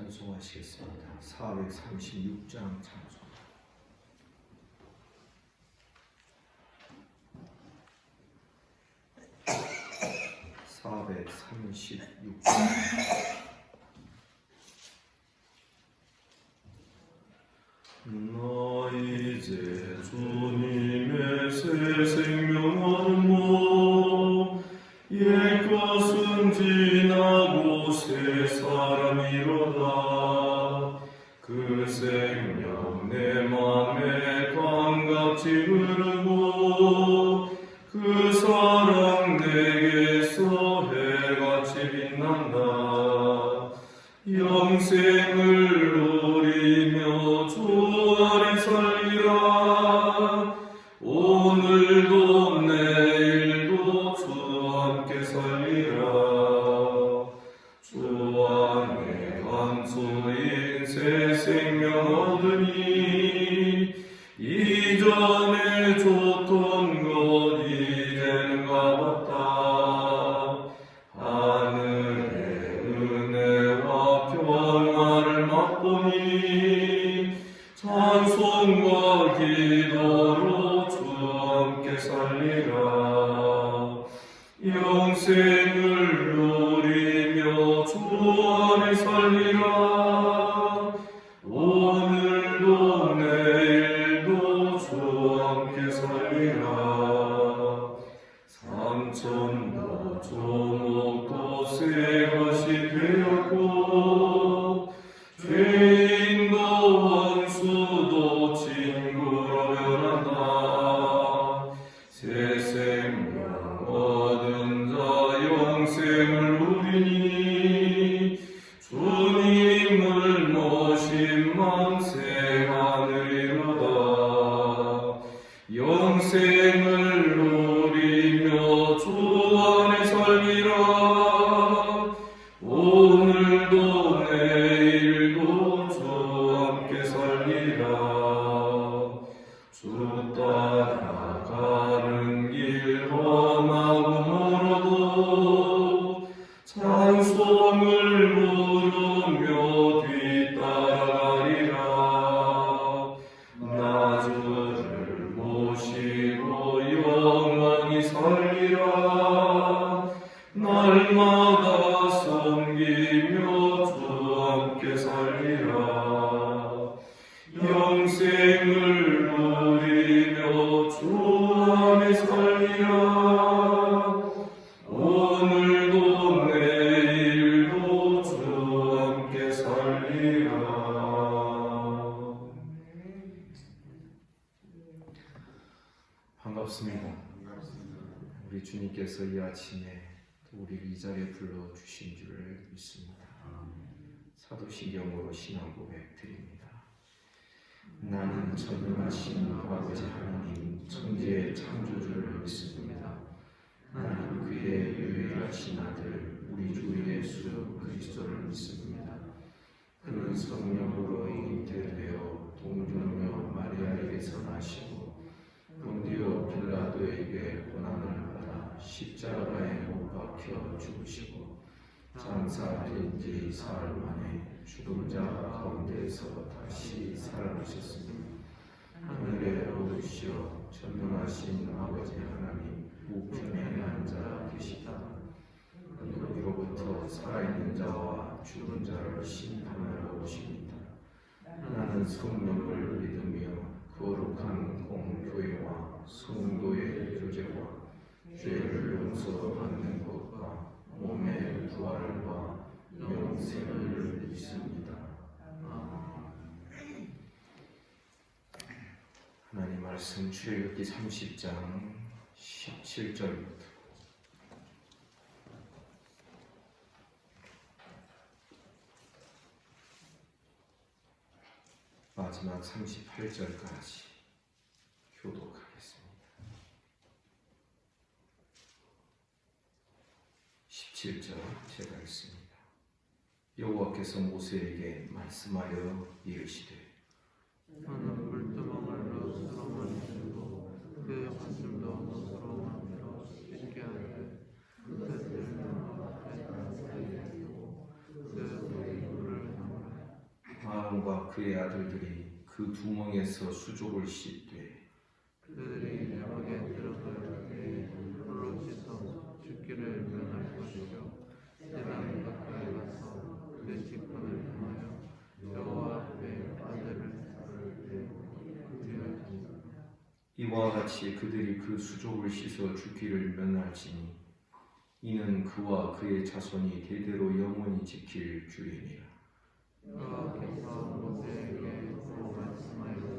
찬송하시겠습니다. 436장 찬송. (436장) 나 영생을 주님께서 이 아침에 또 우리를 이 자리에 불러 주신 줄을 믿습니다. 사도신경으로 신앙 고백 드립니다. 나는 전능하신 아버지 하나님 천지의 창조주를 믿습니다. 나는 그의 유일하신 아들 우리 주 예수 그리스도를 믿습니다. 그는 성령으로 잉태되어 동정녀 마리아에게서 나시고 본디오 빌라도에게 고난을 십자가에 못 박혀 죽으시고 장사된 지 사흘 만에 죽은 자 가운데서 다시 살아나셨습니다. 하늘에 오르시어 전능하신 아버지 하나님 우편에 앉아 계시다. 그리로부터 살아있는 자와 죽은 자를 심판하러 오십니다. 나는 성령을 믿으며 거룩한 공교회와 성도의 교제와 죄를 용서받는 것과 몸의 부활과 영생을 믿습니다. 하나님 말씀 출애굽기 30장 17절부터. 마지막 38절까지 교독하겠습니다. 17절 제가 읽습니다. 여호와께서 모세에게 말씀하여 이르시되 너는 물두멍을 롯으로 만들고 그 받침도 롯으로 만 들어 씻게 하되 그그 향하여 아론과 그의 아들들이 그 두멍에서 수족을 씻되 그들이 벽에 들어갈 때 불로 씻어 죽기를 면할 것이요 제단 가까이 가서 그 직분을 통하여 여호와 앞에 아들을 부를 때 구제하시고 이와 같이 그들이 그 수족을 씻어 죽기를 면할지니 이는 그와 그의 자손이 대대로 영원히 지킬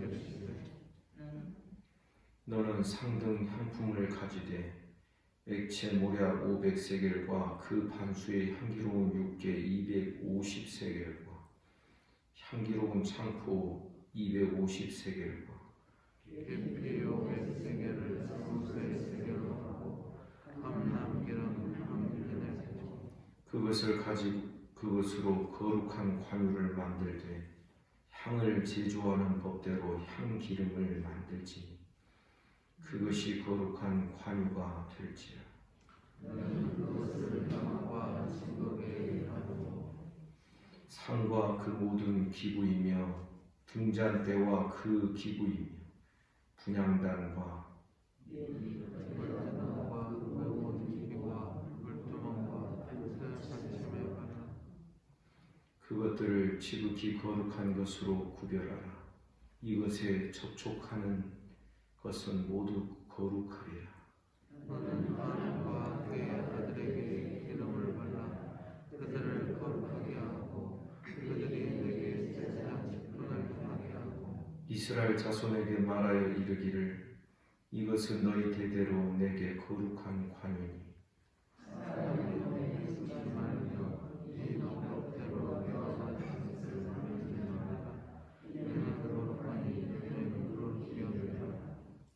이르시되 너는 상등 향품을 가지되 액체 모략 500세겔과 그 반수의 향기로운 육개 250세겔과 향기로운 창포 250세겔과 깊이 세계로 하고 그것을 가지고 그것으로 거룩한 관유를 만들되 향을 제조하는 법대로 향 기름을 만들지. 그것이 거룩한 관유가 될지라. 상과 그 모든 기구이며 등잔대와 그 기구이며 바라 그것들을 지극히 거룩한 것으로 구별하라. 이것에 접촉하는 것은 모두 거룩하리라. 너는 아론과 그의 아들에게 기름을 발라 그들을 거룩하게 하고 그들이 내게 제사장 직분을 통하게 하고 이스라엘 자손에게 말하여 이르기를 이것은 너희 대대로 내게 거룩한 관이니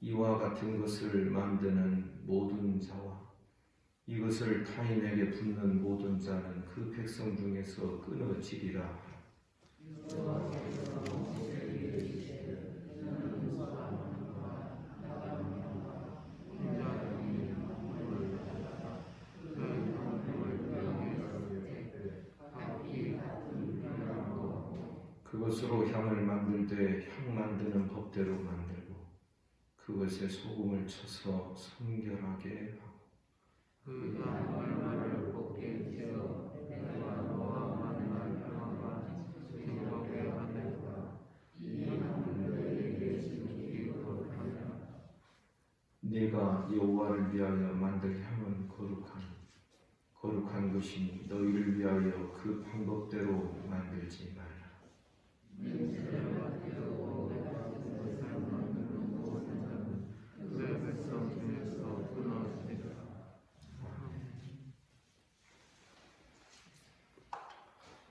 이와 같은 것을 만드는 모든 자와 이것을 타인에게 붙는 모든 자는 그 백성 중에서 끊어지리라. 그것으로 향을 만들되 향 만드는 법대로 만들고 그것에 소금을 쳐서 성결하게 하고 그 얼마를 곱게 지어 내가 너와 만날 평화가 행복에 하늘과 이 하늘에게 지키기 거룩하며 내가 여호와를 위하여 만들 향은 거룩하니 거룩한 것이니 너희를 위하여 그 방법대로 만들지 말라.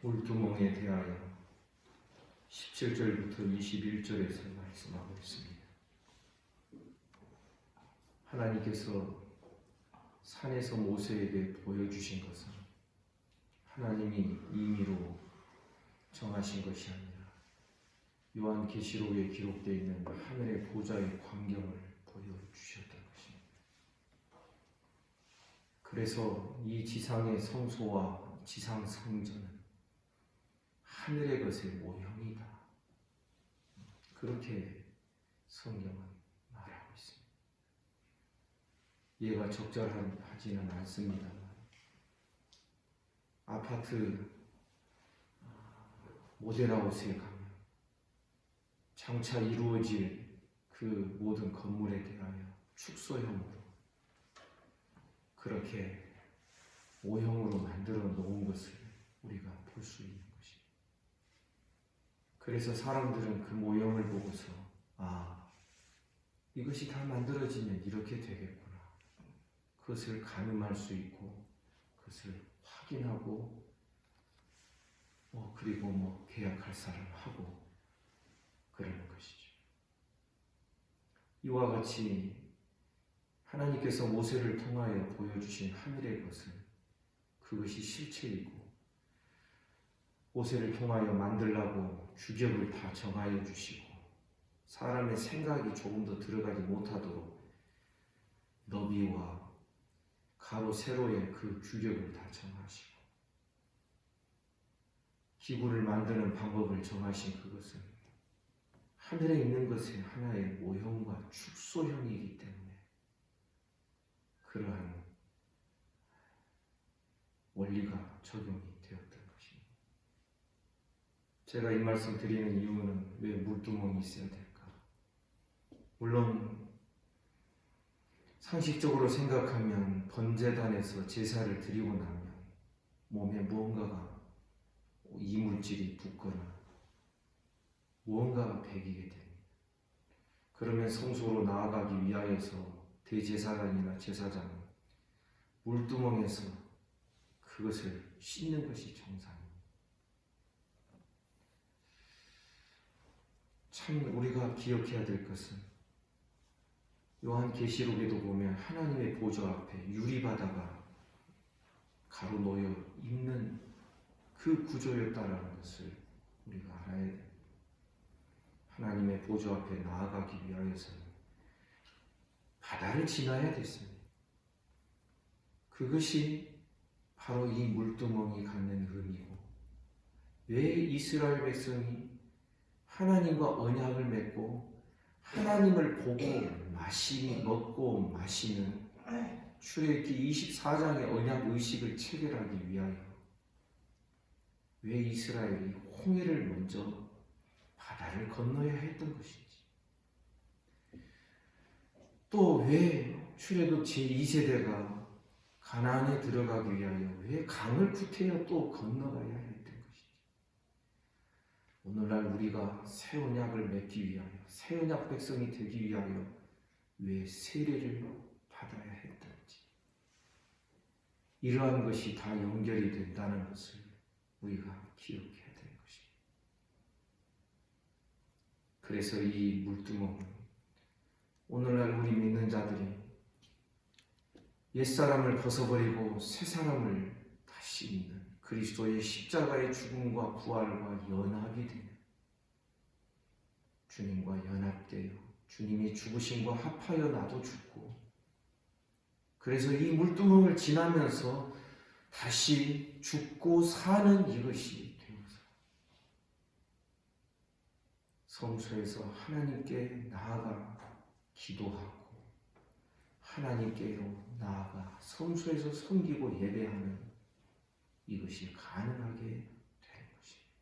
물두멍에 대하여 17절부터 21절에서 말씀하고 있습니다. 하나님께서 산에서 모세에게 보여주신 것은 하나님이 임의로 정하신 것이 아니라 요한계시록에 기록되어 있는 하늘의 보좌의 광경을 보여주셨던 것입니다. 그래서 이 지상의 성소와 지상 성전은 하늘의 것의 모형이다. 그렇게 성경은 말하고 있습니다. 얘가 적절하지는 않습니다만 아파트 모델하우스에 가면 장차 이루어질 그 모든 건물에 대하여 축소형으로 그렇게 모형으로 만들어 놓은 것을 우리가 볼 수 있는 것입니다. 그래서 사람들은 그 모형을 보고서 아 이것이 다 만들어지면 이렇게 되겠구나. 그것을 가늠할 수 있고 그것을 확인하고 뭐 그리고 뭐 계약할 사람 하고 그러는 것이죠. 이와 같이 하나님께서 모세를 통하여 보여주신 하늘의 것은 그것이 실체이고 모세를 통하여 만들라고 규격을 다 정하여 주시고 사람의 생각이 조금 더 들어가지 못하도록 너비와 가로 세로의 그 규격을 다 정하시고 기구를 만드는 방법을 정하신 그것은 하늘에 있는 것의 하나의 모형과 축소형이기 때문에 그러한 원리가 적용이 되었던 것입니다. 제가 이 말씀 드리는 이유는 왜 물두멍이 있어야 될까? 물론 상식적으로 생각하면 번제단에서 제사를 드리고 나면 몸에 무언가가 이물질이 붙거나 무언가가 배기게 됩니다. 그러면 성소로 나아가기 위하여서 대제사장이나 제사장은 물두멍에서 그것을 씻는 것이 정상입니다. 참 우리가 기억해야 될 것은 요한 계시록에도 보면 하나님의 보좌 앞에 유리바다가 가로 놓여 있는 그 구조였다라는 것을 우리가 알아야 됩니다. 하나님의 보좌 앞에 나아가기 위하여서는 바다를 지나야 됐습니다. 그것이 바로 이 물두멍이 갖는 의미고 왜 이스라엘 백성이 하나님과 언약을 맺고 하나님을 보고 마시 먹고 마시는 출애굽기 24장의 언약 의식을 체결하기 위하여 왜 이스라엘이 홍해를 먼저 바다를 건너야 했던 것인지. 또 왜 출애굽 제2세대가 가나안에 들어가기 위하여 왜 강을 구태여 또 건너가야 했던 것인지. 오늘날 우리가 새 언약을 맺기 위하여 새 언약 백성이 되기 위하여 왜 세례를 받아야 했던지. 이러한 것이 다 연결이 된다는 것을 우리가 기억해야 되는 것입니다. 그래서 이 물두멍은 오늘날 우리 믿는 자들이 옛사람을 벗어버리고 새사람을 다시 입는 그리스도의 십자가의 죽음과 부활과 연합이 되는 주님과 연합되어 주님이 죽으심과 합하여 나도 죽고 그래서 이 물두멍을 지나면서 다시 죽고 사는 이것이 되어서 성소에서 하나님께 나아가 기도하고 하나님께로 나아가 성소에서 섬기고 예배하는 이것이 가능하게 되는 것입니다.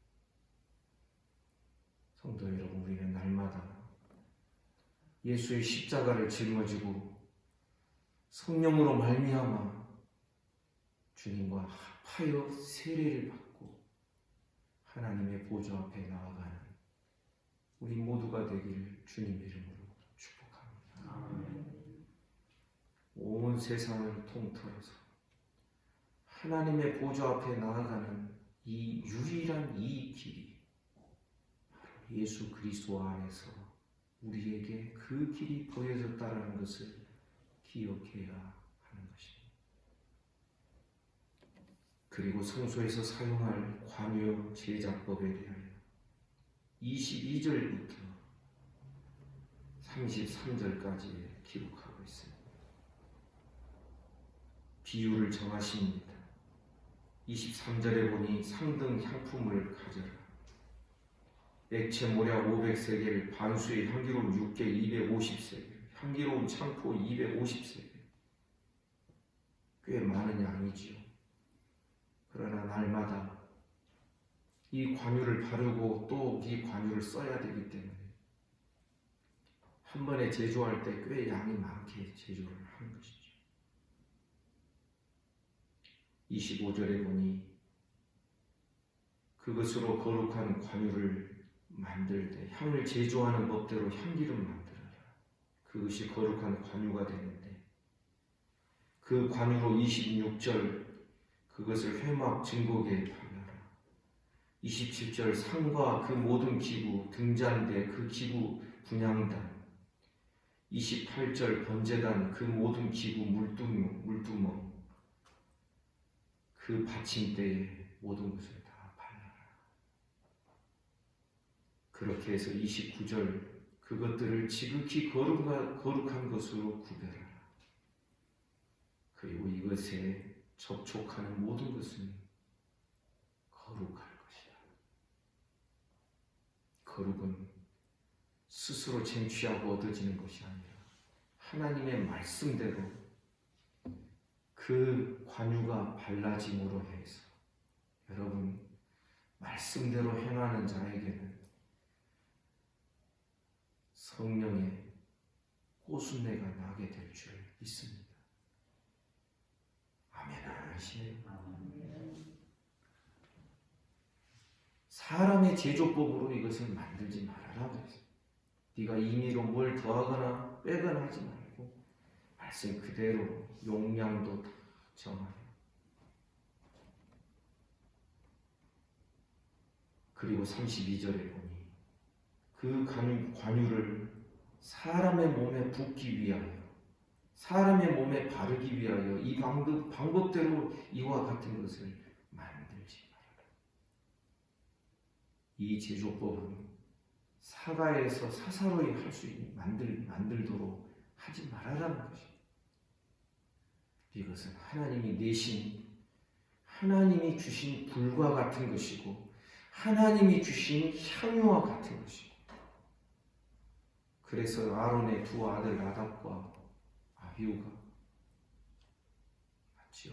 성도 여러분, 우리는 날마다 예수의 십자가를 짊어지고 성령으로 말미암아 주님과 합하여 세례를 받고 하나님의 보좌 앞에 나아가는 우리 모두가 되기를 주님 이름으로 축복합니다. 온 세상을 통틀어서 하나님의 보좌 앞에 나아가는 이 유일한 이 길이 예수 그리스도 안에서 우리에게 그 길이 보여졌다라는 것을 기억해야 하는 것입니다. 그리고 성소에서 사용할 관유 제작법에 대하여 22절부터 33절까지 기록하고 있습니다. 비유를 정하십니다. 23절에 보니 상등 향품을 가져라. 액체 모략 500세겔, 반수의 향기로운 6개 250세겔, 향기로운 창포 250세겔. 꽤 많은 양이지요. 그러나 날마다 이 관유를 바르고 또 이 관유를 써야 되기 때문에 한 번에 제조할 때 꽤 양이 많게 제조를 하는 것이죠. 25절에 보니 그것으로 거룩한 관유를 만들 때 향을 제조하는 법대로 향기를 만들어라. 그것이 거룩한 관유가 되는데 그 관유로 26절 그것을 회막 발라라. 27절 상과 그 모든 기구 등잔대 그 기구 분양단 28절 번제단 그 모든 기구 물두멍 물두멍 그 받침대에 모든 것을 다 발라라. 그렇게 해서 29절 그것들을 지극히 거룩한, 거룩한 것으로 구별하라. 그리고 이것에 접촉하는 모든 것은 것이다. 거룩은 스스로 쟁취하고 얻어지는 것이 아니라 하나님의 말씀대로 그 관유가 발라짐으로 해서 여러분 말씀대로 행하는 자에게는 성령의 꽃순내가 나게 될 줄 믿습니다. 아멘 하시네요. 사람의 제조법으로 이것을 만들지 말아라. 네가 임의로 뭘 더하거나 빼거나 하지 말고 말씀 그대로 용량도 정하여 그리고 32절에 보니 그 관유, 관유를 사람의 몸에 붓기 위하여 사람의 몸에 바르기 위하여 이 방법, 방법대로 이와 같은 것을 만들지 말아라. 이 제조법은 사가에서 사사로이 할 수 있는 만들 만들도록 하지 말아라는 것입니다. 이것은 하나님이 내신 하나님이 주신 불과 같은 것이고 하나님이 주신 향유와 같은 것이고 그래서 아론의 두 아들 나답과 아비우가 맞죠?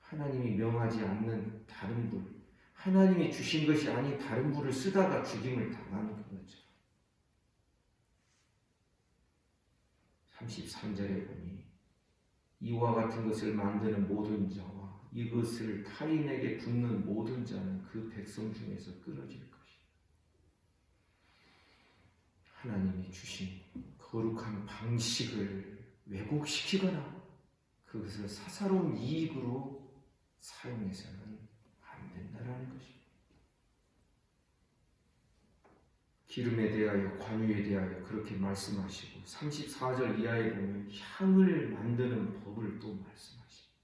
하나님이 명하지 않는 다른 불 하나님이 주신 것이 아닌 다른 불을 쓰다가 죽임을 당하는 거죠. 33절에 보니 이와 같은 것을 만드는 모든 자와 이것을 타인에게 붓는 모든 자는 그 백성 중에서 끊어질 것이다. 하나님이 주신 거룩한 방식을 왜곡시키거나 그것을 사사로운 이익으로 사용해서는 안 된다라는 것입니다. 기름에 대하여 관유에 대하여 그렇게 말씀하시고 34절 이하에 보면 향을 만드는 법을 또 말씀하십니다.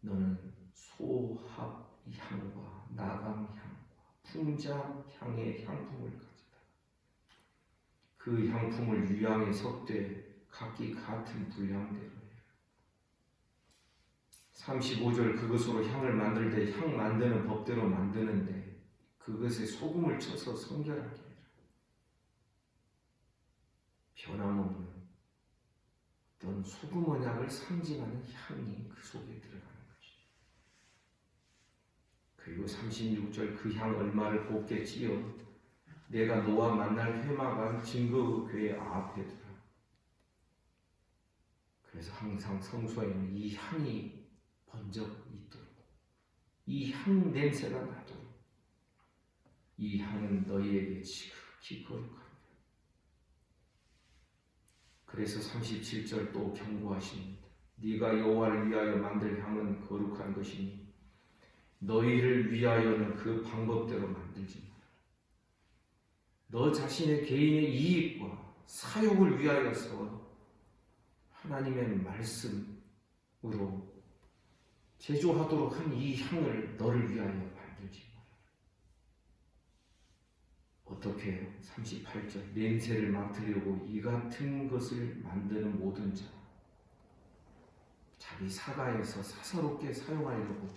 너는 소합 향과 나감 향과 풍자 향의 향품을 가져다 그 향품을 유향에 섞되 각기 같은 분량대로 해라. 35절 그것으로 향을 만들 때 향 만드는 법대로 만드는데 그것에 소금을 쳐서 성결하게 해라. 변함없는 어떤 소금 언약을 상징하는 향이 그 속에 들어가는 것이죠. 그리고 36절 그 향 얼마를 찌어 내가 너와 만날 회막한 증거 교회 앞에 두라. 그래서 항상 성소에는 이 향이 번져 있도록 이 향 냄새가 나도록 이 향은 너희에게 지극히 거룩합니다. 그래서 37절 또 경고하십니다. 네가 여호와를 위하여 만들 향은 거룩한 것이니 너희를 위하여는 그 방법대로 만들지 마라. 너 자신의 개인의 이익과 사욕을 위하여서 하나님의 말씀으로 제조하도록 한 이 향을 너를 위하여 만들지. 어떻게 해요? 38절 냄새를 맡으려고 이 같은 것을 만드는 모든 자 자기 사가에서 사사롭게 사용하려고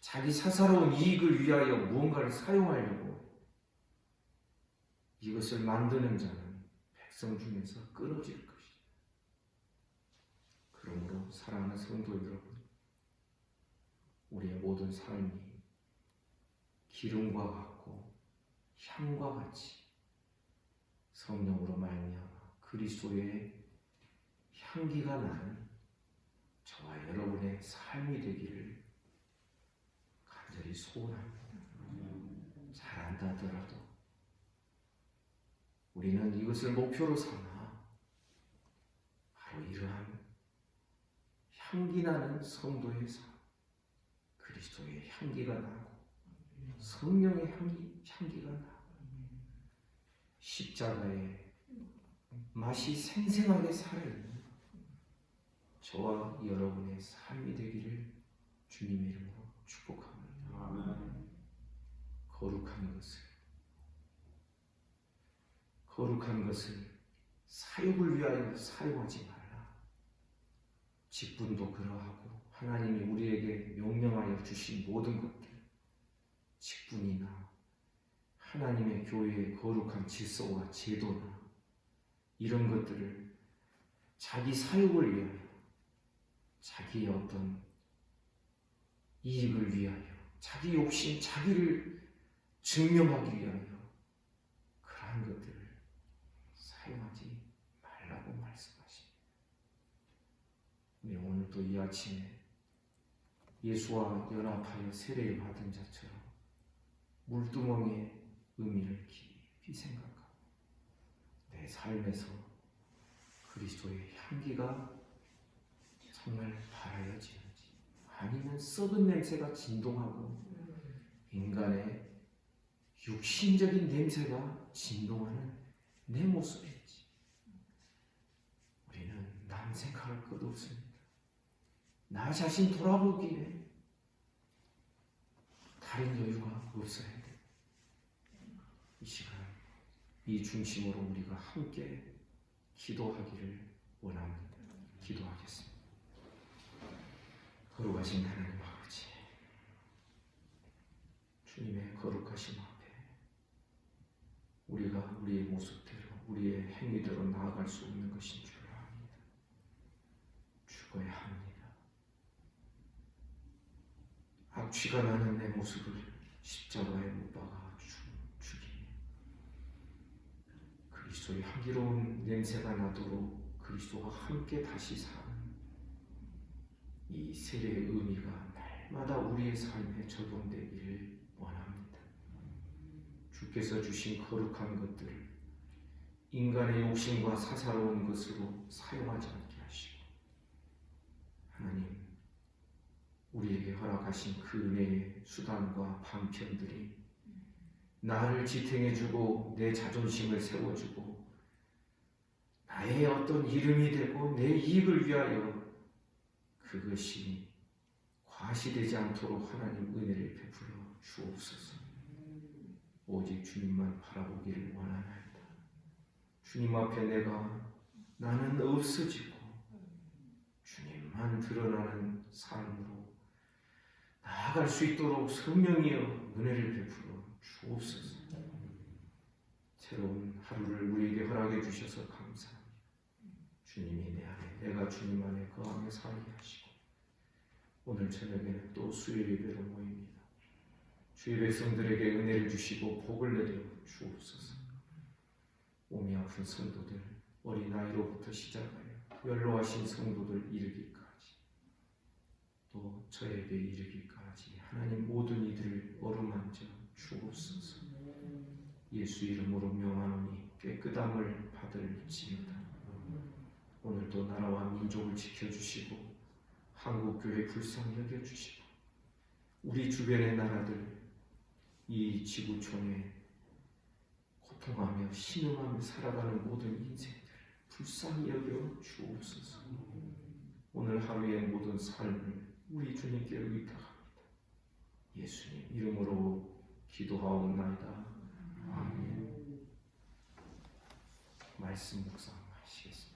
자기 사사로운 이익을 위하여 무언가를 사용하려고 이것을 만드는 자는 백성 중에서 끊어질 것이다. 그러므로 사랑하는 성도 여러분 우리의 모든 삶이 기름과 같고 향과 같이 성령으로 말미암아 그리스도의 향기가 나는 저와 여러분의 삶이 되기를 간절히 소원합니다. 잘한다 하더라도 우리는 이것을 목표로 삼아 바로 이러한 향기 나는 성도의 삶, 그리스도의 향기가 나고 성령의 향기, 향기가 나고 십자가의 맛이 생생하게 살아있는 저와 여러분의 삶이 되기를 주님의 이름으로 축복합니다. 거룩한 것을 거룩한 것을 사욕을 위하여 사용하지 말라. 직분도 그러하고 하나님이 우리에게 명령하여 주신 모든 것들 직분이나 하나님의 교회의 거룩한 질서와 제도나 이런 것들을 자기 사욕을 위하여 자기의 어떤 이익을 위하여 자기 욕심, 자기를 증명하기 위하여 그러한 것들을 사용하지 말라고 말씀하십니다. 우리 오늘도 이 아침에 예수와 연합하여 세례를 받은 자처럼 물두멍의 의미를 깊이 생각하고 내 삶에서 그리스도의 향기가 정말 바라여지는지 아니면 썩은 냄새가 진동하고 인간의 육신적인 냄새가 진동하는 내 모습인지 우리는 남 생각할 것 없습니다. 나 자신 돌아보기에 다른 여유가 없어야 돼. 이 시간 이 중심으로 우리가 함께 기도하기를 원합니다. 기도하겠습니다. 거룩하신 하나님 아버지, 주님의 거룩하심 앞에 우리가 우리의 모습대로, 우리의 행위대로 나아갈 수 없는 것인 줄 압니다. 죽어야 합니다. 악취가 나는 내 모습을 십자가에 못 박아 죽- 죽이며 그리스도의 향기로운 냄새가 나도록 그리스도와 함께 다시 사는 이 세례의 의미가 날마다 우리의 삶에 적용되기를 원합니다. 주께서 주신 거룩한 것들을 인간의 욕심과 사사로운 것으로 사용하지 않게 하시고 하나님 우리에게 허락하신 그 은혜의 수단과 방편들이 나를 지탱해주고 내 자존심을 세워주고 나의 어떤 이름이 되고 내 이익을 위하여 그것이 과시되지 않도록 하나님 은혜를 베풀어 주옵소서. 오직 주님만 바라보기를 원하나이다. 주님 앞에 내가 나는 없어지고 주님만 드러나는 삶으로 나아갈 수 있도록 성령이여 은혜를 베풀어 주옵소서. 새로운 하루를 우리에게 허락해 주셔서 감사합니다. 주님이 내 안에, 내가 주님 안에 거하며 살게 하시고 오늘 저녁에는 또 수요 예배로 모입니다. 주의 백성들에게 은혜를 주시고 복을 내려 주옵소서. 몸이 아픈 성도들, 어린아이로부터 시작하여 연로하신 성도들 이르기까지 또 저에게 이르기까지 하나님 모든 이들을 어루만져 주옵소서. 예수 이름으로 명하노니 깨끗함을 받을지어다. 오늘도 나라와 민족을 지켜주시고 한국 교회 불쌍히 여겨 주시고 우리 주변의 나라들 이 지구촌에 고통하며 신음하며 살아가는 모든 인생들 불쌍히 여겨 주옵소서. 오늘 하루의 모든 삶을 우리 주님께 의탁합니다. 예수님 이름으로 기도하옵나이다. 아멘. 말씀 묵상하시겠습니다.